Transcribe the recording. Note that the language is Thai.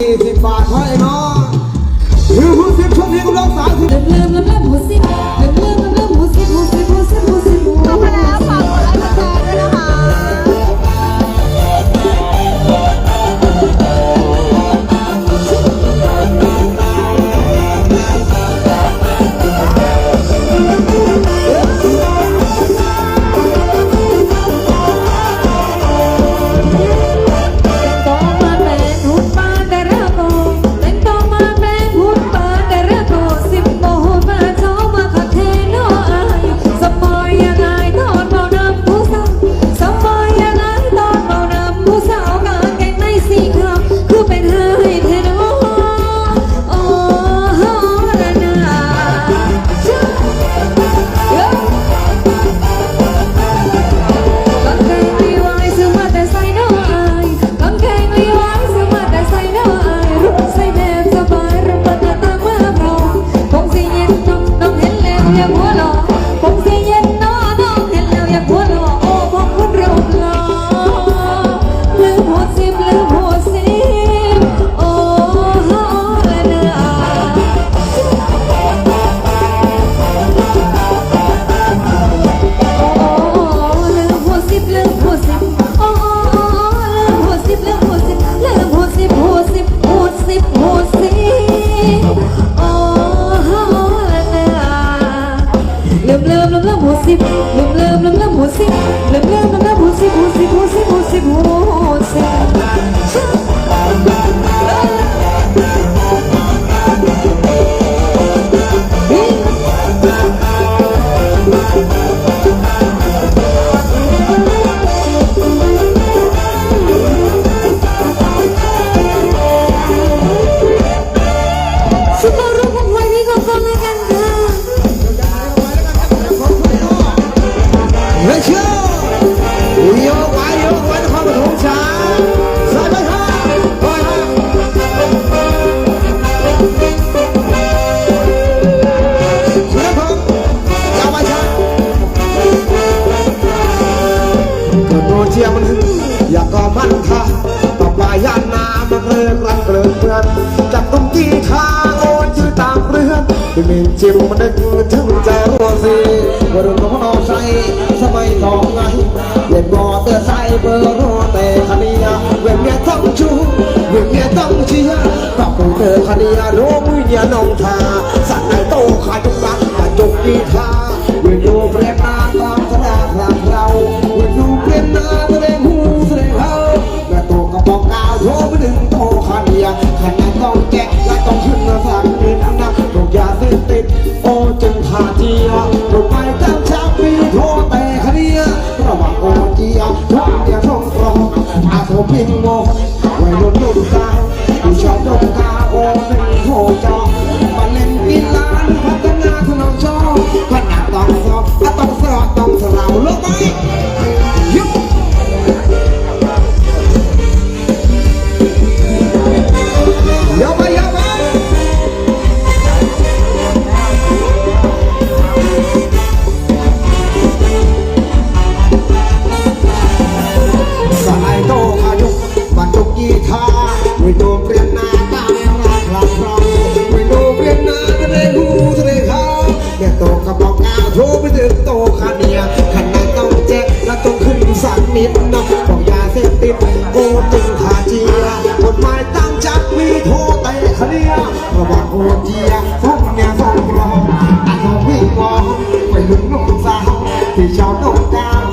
สี่สิบบาทเท่าไอ้น้อง ที่มีจิมนึกถึงใจรัวสีวรุ่นของน้องใสสมัยทองไงเล่นบ่อเตอร์ไซเบอร์โรเตคันียเว็บเมียต้องชูเว็บเมียต้องเชียร์กับเตอร์คันียรู้มือเนียน้องทา 我拼我，为了六六三，不想动他我拼破招，把人民难，把他那头脑烧，把那当烧，啊当烧当烧老了呗。 นิดนะบอกยาเสพติดกูตึงหาเจียกฎหมายตั้งจัดมีโทษแต่เรียก็บอกโอเจียฟุ้งเนี่ยฟุ้งรออันวิ่งมองไปลุงลูกสาวที่ชาวโลกงดั